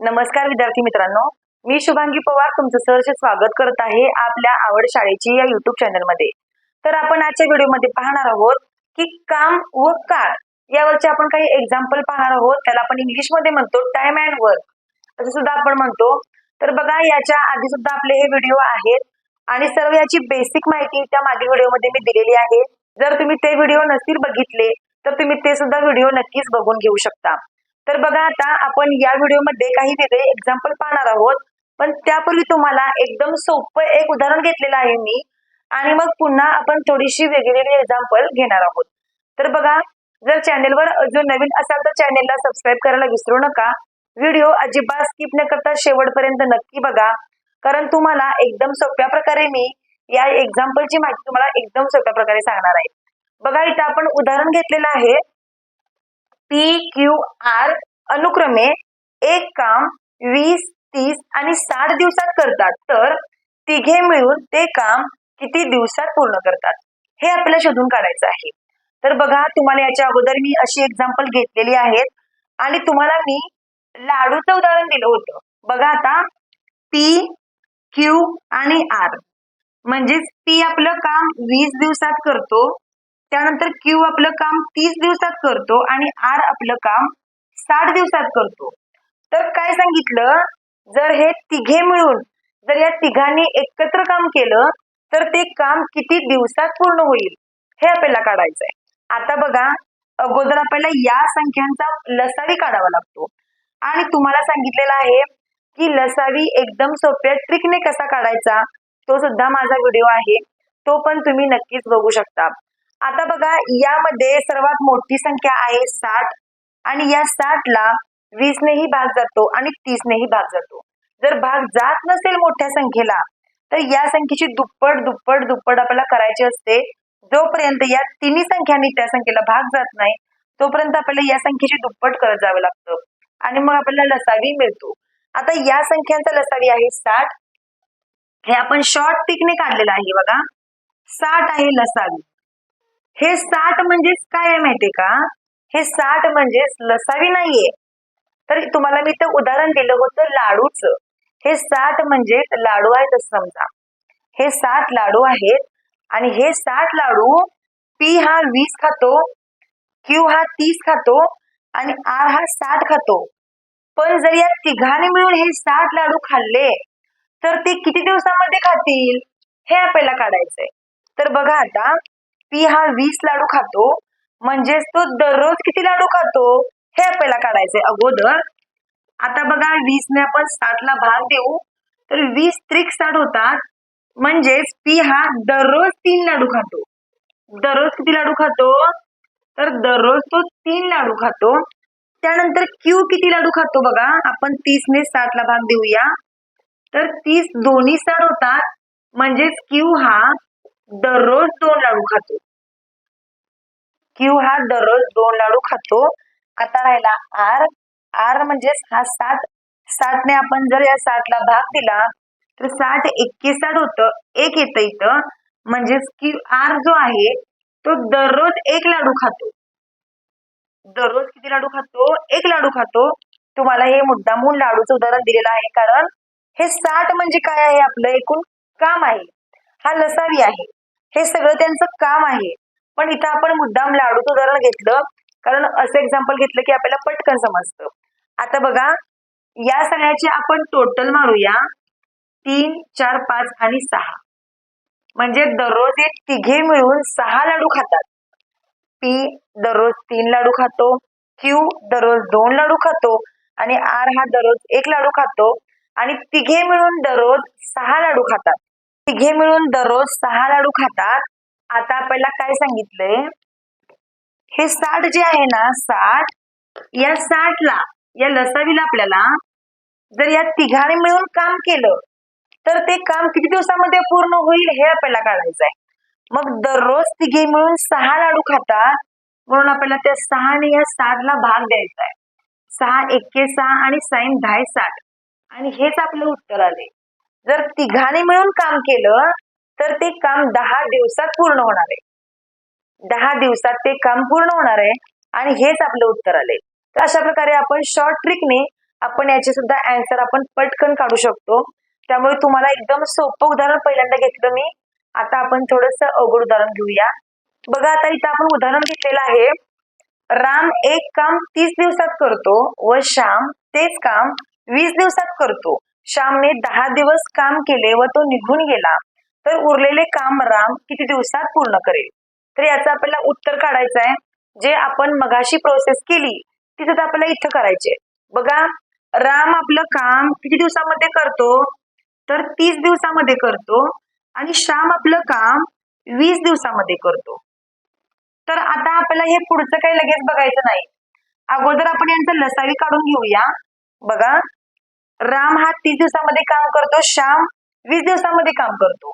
नमस्कार विद्यार्थी मित्रांनो. मी शुभांगी पवार तुमचं सहर्ष स्वागत करत आहे आपल्या आवड शाळेची या युट्यूब चॅनलमध्ये तर आपण आजच्या व्हिडिओमध्ये पाहणार आहोत की काम व काळ यावरचे आपण काही एक्झाम्पल पाहणार आहोत. त्याला आपण इंग्लिशमध्ये म्हणतो टाइम अँड वर्क असं सुद्धा आपण म्हणतो. तर बघा याच्या आधी सुद्धा आपले हे व्हिडिओ आहेत. आणि सर्व याची बेसिक माहिती त्या मागील व्हिडिओमध्ये मी दिलेली आहे. जर तुम्ही ते व्हिडिओ नसतील बघितले तर तुम्ही ते सुद्धा व्हिडिओ नक्कीच बघून घेऊ शकता. तर बघा आता आपण या व्हिडिओमध्ये काही वेगळे एक्झाम्पल पाहणार आहोत. पण त्यापूर्वी तुम्हाला एकदम सोपं एक उदाहरण घेतलेलं आहे मी. आणि मग पुन्हा आपण थोडीशी वेगवेगळी एक्झाम्पल घेणार आहोत. तर बघा जर चॅनेलवर अजून नवीन असाल तर चॅनेलला सबस्क्राईब करायला विसरू नका. व्हिडिओ अजिबात स्किप न करता शेवटपर्यंत नक्की बघा. कारण तुम्हाला एकदम सोप्या प्रकारे मी या एक्झाम्पलची माहिती तुम्हाला एकदम सोप्या प्रकारे सांगणार आहे. बघा इथं आपण उदाहरण घेतलेलं आहे. पी क्यू आर अनुक्रमे एक काम वीस तीस आणि साठ दिवसात करतात. तर तिघे मिळून ते काम किती दिवसात पूर्ण करतात? हे आपल्याला शोधून काढायचं आहे. तर बघा तुम्हाला याच्या अगोदर मी अशी एक्झाम्पल घेतलेली आहेत. आणि तुम्हाला मी लाडूचं उदाहरण दिलं होतं. बघा आता पी क्यू आणि आर म्हणजेच पी आपलं काम वीस दिवसात करतो त्यानंतर क्यू आपलं काम तीस दिवसात करतो आणि आर आपलं काम साठ दिवसात करतो. तर काय सांगितलं? जर हे तिघे मिळून जर या तिघांनी एकत्र काम केलं तर ते काम किती दिवसात पूर्ण होईल? हे आपल्याला काढायचंय. आता बघा अगोदर आपल्याला या संख्यांचा लसावी काढावा लागतो. आणि तुम्हाला सांगितलेलं आहे की लसावी एकदम सोप्या ट्रिकने कसा काढायचा? तो सुद्धा माझा व्हिडिओ आहे. तो पण तुम्ही नक्कीच बघू शकता. आता बघा यामध्ये सर्वात मोठी संख्या आहे साठ. आणि या साठला वीसनेही भाग जातो आणि तीसनेही भाग जातो. जर भाग जात नसेल मोठ्या संख्येला तर या संख्येची दुप्पट दुप्पट दुप्पट आपल्याला करायची असते. जोपर्यंत या तिन्ही संख्यांनी त्या संख्येला भाग जात नाही तोपर्यंत आपल्याला या संख्येची दुप्पट करत जावं लागतं. आणि मग आपल्याला लसावी मिळतो. आता या संख्यांचा लसावी आहे साठ. हे आपण शॉर्ट पिकने काढलेलं आहे बघा. साठ आहे लसावी. हे साठ म्हणजेच काय आहे माहितीये का? हे साठ म्हणजेच लसावी नाहीये. तर तुम्हाला मी तर उदाहरण दिलं होतं लाडूचं. हे साठ म्हणजे लाडू आहेत असं समजा. हे साठ लाडू आहेत आणि हे साठ लाडू पी हा वीस खातो क्यू हा तीस खातो आणि आर हा साठ खातो. पण जर या तिघांनी मिळून हे साठ लाडू खाल्ले तर ते किती दिवसामध्ये खातील? हे आपल्याला काढायचंय. तर बघा आता पी हा वीस लाडू खातो. म्हणजेच तो दररोज किती लाडू खातो? हे आपल्याला काढायचंय अगोदर. आता बघा वीस ने आपण साठला भाग देऊ. तर वीस त्रिक साठ होतात. म्हणजेच पी हा दररोज तीन लाडू खातो. दररोज किती लाडू खातो? तर दररोज तो तीन लाडू खातो. त्यानंतर क्यू किती लाडू खातो बघा. आपण तीस ने साठला भाग देऊया. तर तीस दोन्ही साठ होतात. म्हणजेच क्यू हा दररोज दोन लाडू खातो. क्यू हा दररोज दोन लाडू खातो. आता राहिला आर. आर म्हणजेच हा साठ साठने आपण जर या साठला भाग दिला तर साठ एक्के साठ होतं. एक येतं इथं. म्हणजेच क्यू आर जो आहे तो दररोज एक लाडू खातो. दररोज किती लाडू खातो? एक लाडू खातो. तुम्हाला हे मुद्दामून लाडूचं उदाहरण दिलेलं आहे. कारण हे साठ म्हणजे काय आहे आपलं एकूण? काम आहे. हा लसावी आहे. हे सगळं त्यांचं काम आहे. पण इथं आपण मुद्दाम लाडूचं उदाहरण घेतलं. कारण असं एक्झाम्पल घेतलं की आपल्याला पटकन समजतं. आता बघा या सगळ्याचे आपण टोटल मारूया. तीन चार पाच आणि सहा. म्हणजे दररोज हे तिघे मिळून सहा लाडू खातात. पी दररोज तीन लाडू खातो. क्यू दररोज दोन लाडू खातो. आणि आर हा दररोज एक लाडू खातो. आणि तिघे मिळून दररोज सहा लाडू खातात. तिघे मिळून दररोज सहा लाडू खातात. आता आपल्याला काय सांगितलंय? हे साठ जे आहे ना साठ या साठला या लसावीला आपल्याला जर या तिघांनी मिळून काम केलं तर ते काम किती दिवसामध्ये पूर्ण होईल हे आपल्याला काढायचं आहे मग दररोज तिघे मिळून सहा लाडू खातात म्हणून आपल्याला त्या सहाने या साठला भाग द्यायचा आहे सहा एक्के सहा आणि साईन दहा साठ. आणि हेच आपलं उत्तर आले जर तिघांनी मिळून काम केलं तर ते काम दहा दिवसात पूर्ण होणार आहे. दहा दिवसात ते काम पूर्ण होणार आहे आणि हेच आपलं उत्तर आले तर अशा प्रकारे आपण शॉर्ट ट्रिकने आपण याचे सुद्धा अँसर आपण पटकन काढू शकतो. त्यामुळे तुम्हाला एकदम सोपं उदाहरण पहिल्यांदा घेतलं मी. आता आपण थोडस अवघड उदाहरण घेऊया. बघा आता इथं आपण उदाहरण घेतलेलं आहे. राम एक काम तीस दिवसात करतो व श्याम तेच काम वीस दिवसात करतो. श्यामने दहा दिवस काम केले व तो निघून गेला. तर उरलेले काम राम किती दिवसात पूर्ण करेल? तर याचं आपल्याला उत्तर काढायचं आहे. जे आपण मगाशी प्रोसेस केली तिथं आपल्याला इथं करायचे बघा राम आपलं काम किती दिवसामध्ये करतो? तर तीस दिवसामध्ये करतो आणि श्याम आपलं काम वीस दिवसामध्ये करतो. तर आता आपल्याला हे पुढचं काही लगेच बघायचं नाही. अगोदर आपण यांचं लसावी काढून घेऊया. बघा राम हा तीस दिवसामध्ये काम करतो श्याम वीस दिवसामध्ये काम करतो.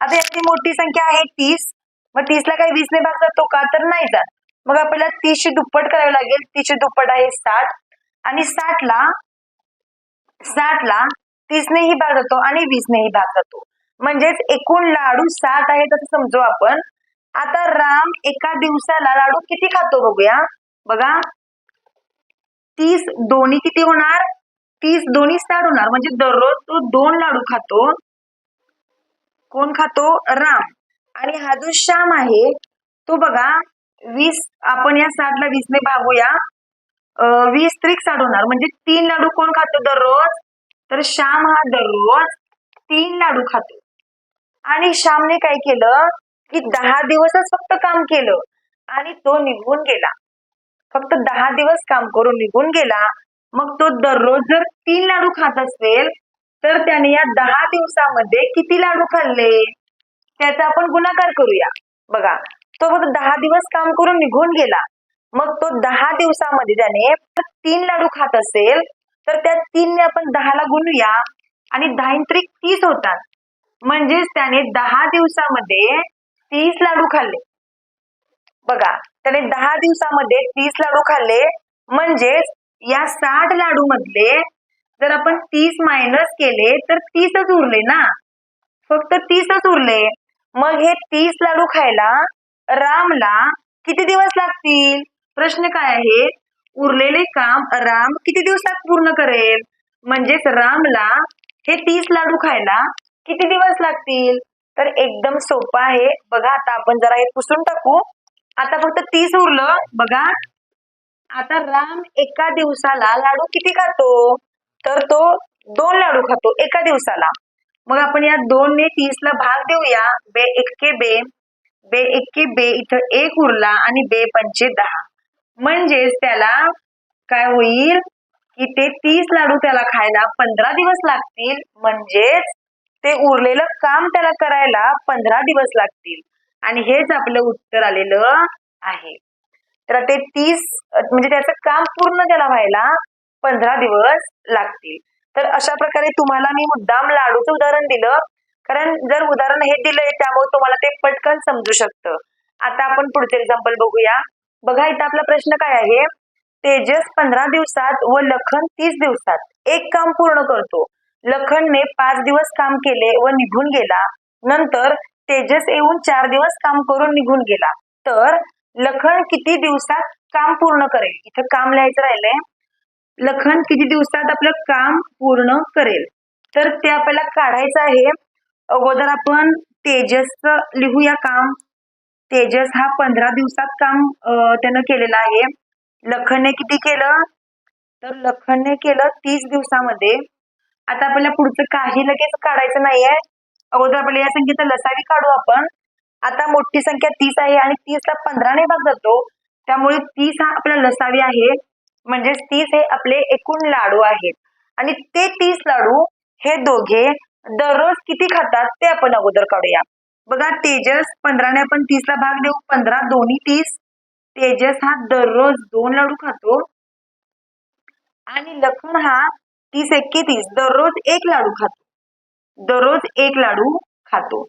आता याची मोठी संख्या आहे तीस. मग तीसला काही वीसने भाग जातो का? तर नाही जात. मग आपल्याला तीसशे दुप्पट करावे लागेल. तीसशे दुप्पट आहे साठ. आणि साठला साठला तीसनेही भाग जातो आणि वीसनेही भाग जातो. म्हणजेच एकूण लाडू साठ आहेत असं समजू आपण. आता राम एका दिवसाला लाडू किती खातो बघूया. बघा. तीस दोन्ही किती होणार? तीस दोन्ही साठ होणार. म्हणजे दररोज तो दोन लाडू खातो. कोण खातो? राम. आणि हा जो श्याम आहे तो बघा वीस आपण या साठला वीसने भागूया. वीस त्रिक साठ होणार. म्हणजे तीन लाडू कोण खातो दररोज? तर श्याम हा दररोज तीन लाडू खातो. आणि श्यामने काय केलं? की दहा दिवसच फक्त काम केलं. आणि तो निघून गेला. फक्त दहा दिवस काम करून निघून गेला. मग तो दररोज जर तीन लाडू खात असेल तर त्याने या दहा दिवसामध्ये किती लाडू खाल्ले? त्याचा आपण गुणाकार करूया. बघा तो फक्त दहा दिवस काम करून निघून गेला. मग तो दहा दिवसामध्ये त्याने तीन लाडू खात असेल तर त्या तीनने आपण दहाला गुणूया आणि दहा त्रिक तीस होतात. म्हणजेच त्याने दहा दिवसामध्ये तीस लाडू खाल्ले. बघा त्याने दहा दिवसामध्ये तीस लाडू खाल्ले. म्हणजेच या साठ लाडू मधले जर आपण तीस मायनस केले तर तीसच उरले ना? फक्त तीसच उरले. मग हे तीस लाडू खायला रामला किती दिवस लागतील? प्रश्न काय आहे? उरलेले काम राम किती दिवसात पूर्ण करेल? म्हणजेच रामला हे तीस लाडू खायला किती दिवस लागतील? तर एकदम सोपं आहे. बघा आता आपण जरा हे पुसून टाकू. आता फक्त तीस उरलं. बघा आता राम एका दिवसाला लाडू किती खातो? तर तो दोन लाडू खातो एका दिवसाला. मग आपण या दोन ने तीस ला भाग देऊया. बे एक्के बे बे एक्के बे इथं एक उरला आणि बे पंचे दहा. म्हणजेच त्याला काय होईल? की ते तीस लाडू त्याला खायला पंधरा दिवस लागतील. म्हणजेच ते उरलेलं काम त्याला करायला पंधरा दिवस लागतील. आणि हेच आपलं उत्तर आलेलं आहे. तर ते तीस म्हणजे त्याचं काम पूर्ण त्याला व्हायला पंधरा दिवस लागतील. तर अशा प्रकारे तुम्हाला मी मुद्दाम लाडूचं उदाहरण दिलं. कारण जर उदाहरण हे दिलंय त्यामुळे तुम्हाला ते पटकन समजू शकतं. आता आपण पुढचे एक्झाम्पल बघूया. बघा इथं आपला प्रश्न काय आहे? तेजस पंधरा दिवसात व लखन तीस दिवसात. एक काम पूर्ण करतो. लखनने पाच दिवस काम केले व निघून गेला. नंतर तेजस येऊन चार दिवस काम करून निघून गेला. तर लखन किती दिवसात काम पूर्ण करेल? इथं काम लिहायचं राहिलंय. लखन किती दिवसात आपलं काम पूर्ण करेल? तर ते आपल्याला काढायचं आहे. अगोदर आपण तेजसचं लिहूया काम. तेजस हा पंधरा दिवसात काम त्यानं केलेलं आहे. लखनने किती केलं? तर लखनने केलं तीस दिवसामध्ये. आता आपल्याला पुढचं काही लगेच काढायचं नाहीये. अगोदर आपल्याला या संख्येचा लसावी काढू आपण. आता मोठी संख्या तीस आहे आणि तीसला पंधराने भाग जातो. त्यामुळे तीस हा आपला लसावी आहे. म्हणजेच तीस हे आपले एकूण लाडू आहेत. आणि ते तीस लाडू हे दोघे दररोज किती खातात ते आपण अगोदर काढूया. बघा तेजस पंधराने आपण तीसला भाग देऊ. पंधरा दोन्ही तीस. तेजस हा दररोज दोन लाडू खातो. आणि लखन हा तीस एक्के तीस दररोज एक लाडू खातो. दररोज एक लाडू खातो.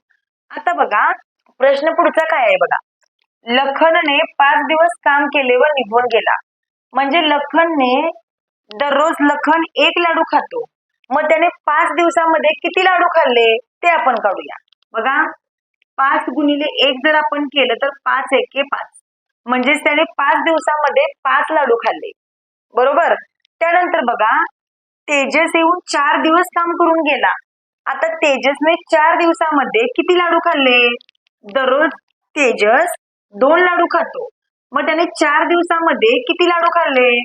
आता बघा प्रश्न पुढचा काय आहे बघा? लखनने पाच दिवस काम केले व निघून गेला. म्हणजे लखनने दररोज लखन एक लाडू खातो. मग त्याने पाच दिवसामध्ये किती लाडू खाल्ले? ते आपण काढूया. बघा. पाच गुणिले एक जर आपण केलं तर पाच एके पाच. म्हणजेच त्याने पाच दिवसामध्ये पाच लाडू खाल्ले. बरोबर? त्यानंतर बघा. तेजस येऊन चार दिवस काम करून गेला. आता तेजसने चार दिवसामध्ये किती लाडू खाल्ले? दररोज तेजस दोन लाडू खातो. मग त्याने चार दिवसामध्ये किती लाडू खाल्ले?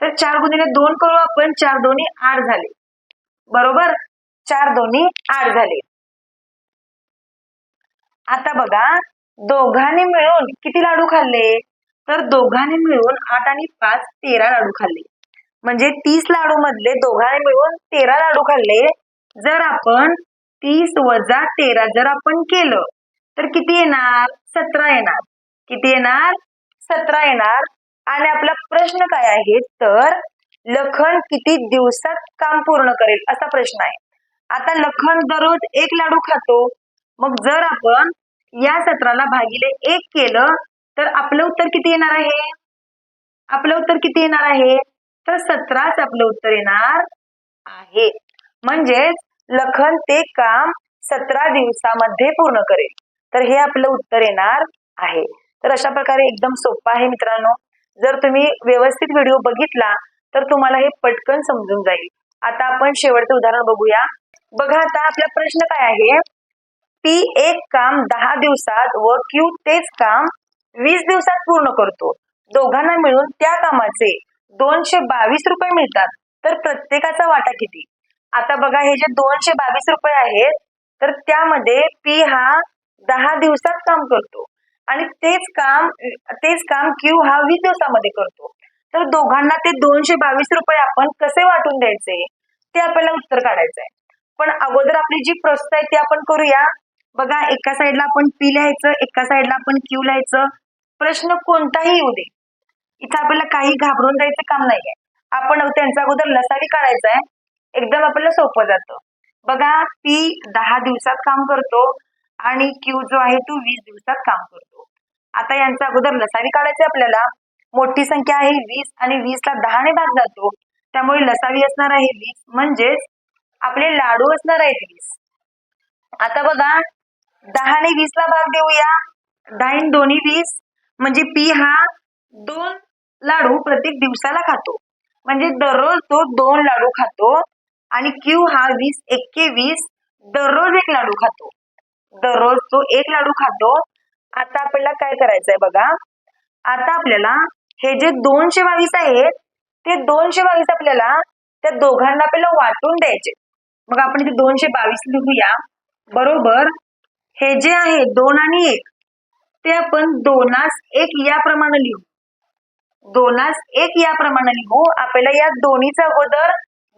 तर चार गुणिले दोन करू आपण चार दोन्ही आठ झाले. बरोबर? चार दोन्ही आठ झाले. आता बघा दोघांनी मिळून किती लाडू खाल्ले? तर दोघांनी मिळून आठ आणि पाच तेरा लाडू खाल्ले. म्हणजे तीस लाडू मधले दोघांनी मिळून तेरा लाडू खाल्ले. जर आपण तीस वजा तेरा जर आपण केलं तर किती येणार? सतरा येणार. किती येणार? सतरा येणार. आणि आपला प्रश्न काय आहे? तर लखन किती दिवसात काम पूर्ण करेल असा प्रश्न आहे. आता लखन दररोज एक लाडू खातो. मग जर आपण या सत्राला भागिले एक केलं तर आपलं उत्तर किती येणार आहे? आपलं उत्तर किती येणार आहे? तर सतराच आपलं उत्तर येणार आहे. म्हणजेच लखन ते काम सतरा दिवसामध्ये पूर्ण करेल. तर हे आपलं उत्तर येणार आहे. तर अशा प्रकारे एकदम सोपं आहे मित्रांनो. जर तुम्ही व्यवस्थित व्हिडिओ बघितला तर तुम्हाला हे पटकन समजून जाईल. आता आपण शेवटचं उदाहरण बघूया. बघा आता आपला प्रश्न काय आहे? पी एक काम दहा दिवसात व क्यू तेच काम वीस दिवसात पूर्ण करतो. दोघांना मिळून त्या कामाचे दोनशे बावीस रुपये मिळतात. तर प्रत्येकाचा वाटा किती? आता बघा हे जे दोनशे बावीस रुपये आहेत तर त्यामध्ये पी हा दहा दिवसात काम करतो. आणि तेच काम तेच काम क्यू हा वीस दिवसामध्ये करतो. तर दोघांना ते दोनशे बावीस रुपये आपण कसे वाटून द्यायचे? ते आपल्याला उत्तर काढायचं आहे पण अगोदर आपली जी प्रोसेस आहे ती आपण करूया. बघा एका साईडला आपण पी लिहायचं एका साईडला आपण क्यू लिहायचं. प्रश्न कोणताही येऊ दे. इथं आपल्याला काही घाबरून जायचं काम नाहीये. आपण त्यांचा अगोदर लसावी काढायचा आहे एकदम आपल्याला सोपं जातं. बघा पी दहा दिवसात काम करतो. आणि क्यू जो आहे तो वीस दिवसात काम करतो. आता यांचा अगोदर लसावी काढायचे आपल्याला मोठी संख्या आहे वीस आणि वीसला दहाने भाग जातो. त्यामुळे लसावी असणार आहे वीस म्हणजेच आपले लाडू असणार आहेत वीस. आता बघा दहाने वीसला भाग देऊया. दहा दोन्ही वीस म्हणजे पी हा दोन लाडू प्रत्येक दिवसाला खातो. म्हणजे दररोज तो दोन लाडू खातो आणि क्यू हा वीस एक्के वीस दररोज एक लाडू खातो. दररोज तो एक लाडू खातो. आता आपल्याला काय करायचंय बघा. आता आपल्याला हे जे दोनशे बावीस आहेत ते दोनशे बावीस आपल्याला त्या दोघांना आपल्याला वाटून द्यायचे. मग आपण इथे दोनशे बावीस लिहूया. बरोबर? हे जे आहे दोन आणि एक ते आपण दोनास एक याप्रमाणे लिहू. दोनास एक याप्रमाणे लिहू. आपल्याला या दोन्हीचं अगोदर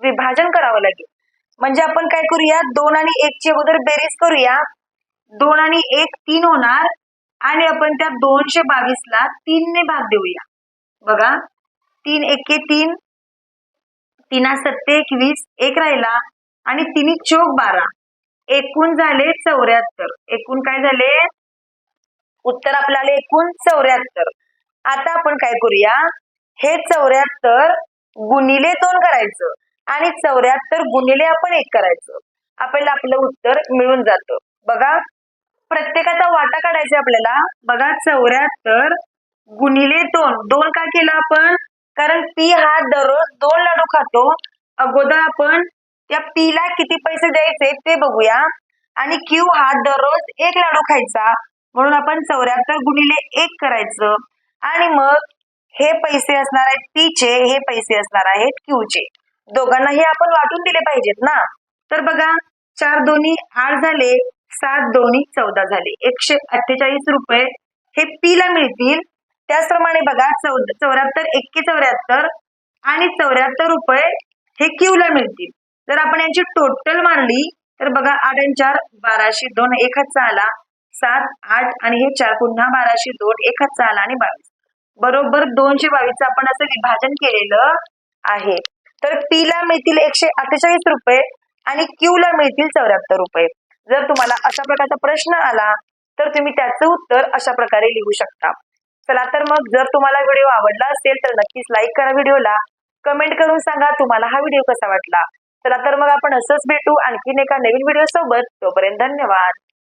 विभाजन करावं लागेल. म्हणजे आपण काय करूया? दोन आणि एकची अगोदर बेरीज करूया. दोन आणि एक तीन होणार. आणि आपण त्या दोनशे बावीस ला तीनने भाग देऊया. बघा तीन एके तीन तीना सत्ते एकवीस एक राहिला. आणि तिन्ही चोक बारा. एकूण झाले चौऱ्याहत्तर. एकूण काय झाले? उत्तर आपल्याला एकूण चौऱ्याहत्तर. आता आपण काय करूया? हे चौऱ्याहत्तर गुणिले दोन करायचं. आणि चौऱ्याहत्तर गुणिले आपण एक करायचं. आपल्याला आपलं उत्तर मिळून जातं. बघा प्रत्येकाचा वाटा काढायचा आपल्याला. बघा चौऱ्याहत्तर गुणिले दोन. दोन का केलं आपण? कारण पी हा दररोज दोन लाडू खातो. अगोदर आपण त्या पी ला किती पैसे द्यायचे ते बघूया. आणि क्यू हा दररोज एक लाडू खायचा. म्हणून आपण चौऱ्याहत्तर गुणिले एक करायचं. आणि मग हे पैसे असणार आहेत पीचे हे पैसे असणार आहेत क्यूचे दोघांना हे आपण वाटून दिले पाहिजेत ना. तर बघा चार दोन्ही आठ झाले. सात दोन्ही चौदा झाले. एकशे अठ्ठेचाळीस रुपये हे पी ला मिळतील. त्याचप्रमाणे बघा चौदा चौऱ्याहत्तर एक्के चौऱ्याहत्तर आणि चौऱ्याहत्तर रुपये हे क्यू ला मिळतील. जर आपण यांची टोटल मारली तर बघा आठ आणि चार बाराशे दोन एक हातचा आला सात आठ आणि हे चार पुन्हा बाराशे दोन एक हातचा आला आणि बावीस. बरोबर दोनशे बावीस आपण असं विभाजन केलेलं आहे. तर पी ला मिळतील एकशे अठ्ठेचाळीस रुपये आणि क्यू ला मिळतील चौऱ्याहत्तर रुपये. जर तुम्हाला अशा प्रकारचा प्रश्न आला तर तुम्ही त्याचं उत्तर अशा प्रकारे लिहू शकता. चला तर मग जर तुम्हाला व्हिडिओ आवडला असेल तर नक्कीच लाईक करा व्हिडिओला. कमेंट करून सांगा तुम्हाला हा व्हिडिओ कसा वाटला. चला तर मग आपण असंच भेटू आणखीन एका नवीन व्हिडिओ सोबत तोपर्यंत धन्यवाद.